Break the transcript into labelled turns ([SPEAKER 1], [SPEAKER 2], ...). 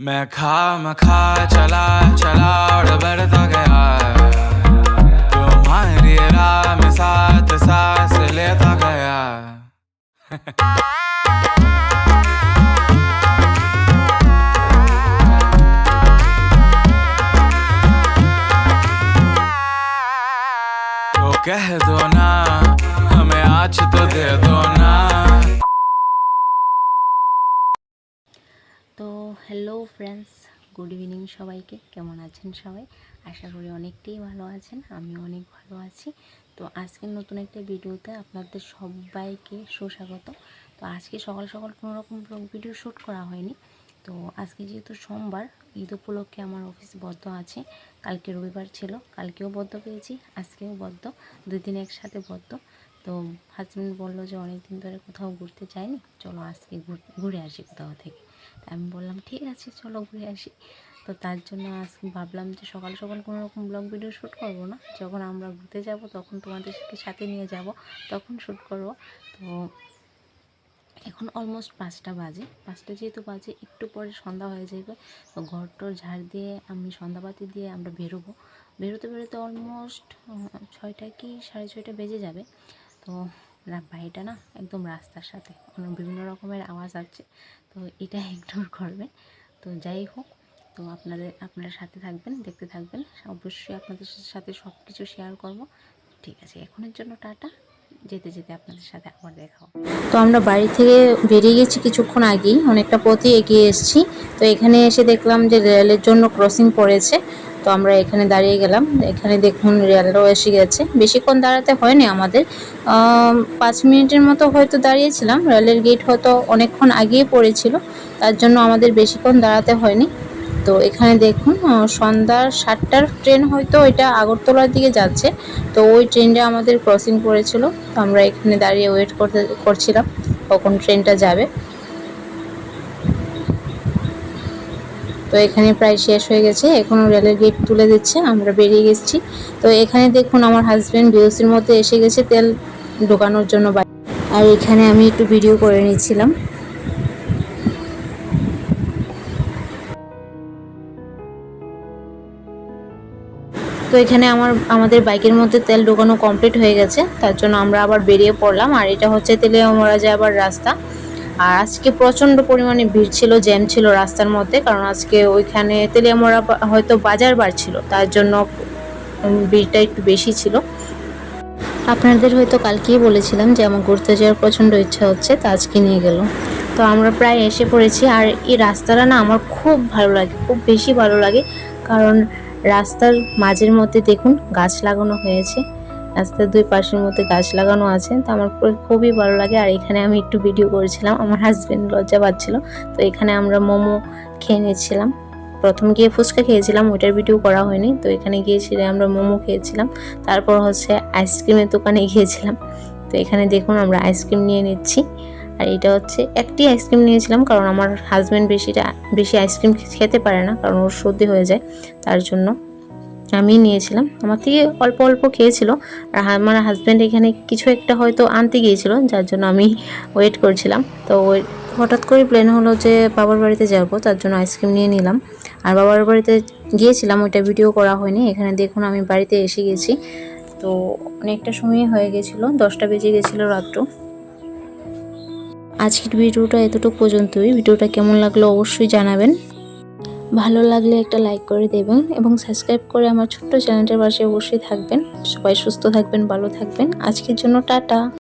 [SPEAKER 1] मैं खा मैं खा चला चला और बढ़ता गया। तुम्हारी राह में साथ सांस लेता गया। तो कह दो ना, हमें आज तो दे दो ना।
[SPEAKER 2] তো হ্যালো ফ্রেন্ডস গুড ইভিনিং সবাইকে। কেমন আছেন সবাই? আশা করি অনেকটাই ভালো আছেন আমি অনেক ভালো আছি। তো আজকে নতুন একটা ভিডিওতে আপনাদের সবাইকে সুস্বাগত। তো আজকে সকাল সকাল কোনো রকম ব্লগ ভিডিও শ্যুট করা হয়নি। তো আজকে যেহেতু সোমবার, ঈদ উপলক্ষে আমার অফিস বদ্ধ আছে। কালকে রবিবার ছিল, কালকেও বদ্ধ পেয়েছি, আজকেও বদ্ধ। দুই দিন একসাথে বদ্ধ। তো হাজব্যান্ড বলল যে অনেক দিন ধরে কোথাও ঘুরতে যায়নি। চলো আজকে ঘুর- আসি কোথাও থেকে। আমি বললাম, ঠিক আছে, চলো ঘুরে আসি। তো তার জন্য আজ ভাবলাম যে সকাল সকাল কোনো রকম ব্লগ ভিডিও শ্যুট করব না। যখন আমরা ঘুরতে যাব, তখন তোমাদেরকে সাথে নিয়ে যাব, তখন শ্যুট করব। তো এখন অলমোস্ট পাঁচটা বাজে। পাঁচটা যেহেতু বাজে, একটু পরে সন্ধ্যা হয়ে যাবে। তো ঘর টর ঝাড় দিয়ে আমি সন্ধ্যাবাতি দিয়ে আমরা বেরোবো। বেরোতে বেরোতে অলমোস্ট ছয়টা কি সাড়ে ছয়টা বেজে যাবে। তো না বাড়িটা না একদম রাস্তার সাথে। অনেক বিভিন্ন রকমের আওয়াজ আছে তো এটা ইগনোর করবেন। তো যাই হোক, তো আপনাদের, আপনারা সাথে থাকবেন, দেখতে থাকবেন। অবশ্যই আপনাদের সাথে সব কিছু শেয়ার করব। ঠিক আছে, এখনের জন্য টাটা। যেতে যেতে আপনাদের সাথে আবার দেখা তো আমরা বাড়ি থেকে বেরিয়ে গেছি কিছুক্ষণ আগেই, অনেকটা পথই এগিয়ে এসেছি। তো এখানে এসে দেখলাম যে রেলের জন্য ক্রসিং পড়েছে। তো আমরা এখানে দাঁড়িয়ে গেলাম। এখানে দেখুন রেলও এসে গেছে। বেশিক্ষণ দাঁড়াতে হয়নি আমাদের। পাঁচ মিনিটের মতো হয়তো দাঁড়িয়েছিলাম। রেলের গেট হয়তো অনেকক্ষণ আগিয়ে পড়েছিল। তার জন্য আমাদের বেশিক্ষণ দাঁড়াতে হয়নি। তো এখানে দেখুন সন্ধ্যার সাতটার ট্রেন হয়তো এটা আগরতলার দিকে যাচ্ছে। তো ওই ট্রেনটা আমাদের ক্রসিং করেছিল। তো আমরা এখানে দাঁড়িয়ে ওয়েট করতে, করছিলাম কখন ট্রেনটা যাবে। তো এখানে প্রায় শেষ হয়ে গেছে। এখনও রেলের গেট তুলে দিচ্ছে। আমরা বেরিয়ে গেছি। তো এখানে দেখুন, আমার হাজব্যান্ড বিওসির মধ্যে এসে গেছে তেল ঢোকানোর জন্য আর এখানে আমি একটু ভিডিও করে নিচ্ছিলাম। তো এখানে আমার, আমাদের বাইকের মধ্যে তেল ঢোকানো কমপ্লিট হয়ে গেছে। তার জন্য আমরা আবার বেরিয়ে পড়লাম। আর এটা হচ্ছে তেলিয়ামরা যাবার রাস্তা। আর আজকে প্রচণ্ড পরিমাণে ভিড় ছিল, জ্যাম ছিল রাস্তার মধ্যে। কারণ আজকে ওইখানে তেলিয়ামরা হয়তো বাজার বার ছিল। তার জন্য ভিড়টা একটু বেশি ছিল। আপনাদের হয়তো কালকেই বলেছিলাম যে আমার ঘুরতে যাওয়ার প্রচণ্ড ইচ্ছা হচ্ছে, তা আজকে নিয়ে গেল। তো আমরা প্রায় এসে পড়েছি। আর এই রাস্তাটা না আমার খুব ভালো লাগে, খুব বেশি ভালো লাগে। কারণ রাস্তার মাঝের মধ্যে দেখুন গাছ লাগানো হয়েছে। রাস্তার দুই পাশের মধ্যে গাছ লাগানো আছে। তো আমার খুবই ভালো লাগে। আর এখানে আমি একটু ভিডিও করেছিলাম। আমার হাজব্যান্ড লজ্জা পাচ্ছিল। তো এখানে আমরা মোমো খেয়ে নিচ্ছিলাম প্রথম গিয়ে ফুচকা খেয়েছিলাম, ওইটার ভিডিও করা হয়নি। তো এখানে গিয়েছিলে আমরা মোমো খেয়েছিলাম। তারপর হচ্ছে আইসক্রিমের দোকানে গিয়েছিলাম। তো এখানে দেখুন আমরা আইসক্রিম নিয়ে নিচ্ছি। আর এটা হচ্ছে একটি আইসক্রিম নিয়েছিলাম, কারণ আমার হাজব্যান্ড বেশিটা, বেশি আইসক্রিম খেতে পারে না, কারণ ওর সর্দি হয়ে যায়, তার জন্য আমি নিয়েছিলাম। আমার থেকে অল্প অল্প খেয়েছিল, আর আমার হাজব্যান্ড এখানে কিছু একটা হয়তো আনতে গিয়েছিল, যার জন্য আমি ওয়েট করছিলাম। তো হঠাৎ করে প্ল্যান হলো যে বাবার বাড়িতে যাব, তার জন্য আইসক্রিম নিয়ে নিলাম। আর বাবার বাড়িতে গিয়েছিলাম, ওইটা ভিডিও করা হয়নি, এখানে দেখুন আমি বাড়িতে এসে গেছি। তো অনেকটা সময় হয়ে গেছিল, দশটা বেজে গেছিল রাত্র। আজকের ভিডিওটা এতটুকু পর্যন্তই। ভিডিওটা কেমন লাগল অবশ্যই জানাবেন। ভালো লাগলে একটা লাইক করে দেবেন এবং সাবস্ক্রাইব করে আমার ছোট্ট চ্যানেলটার পাশে অবশ্যই থাকবেন। সবাই সুস্থ থাকবেন, ভালো থাকবেন। আজকের জন্য টাটা।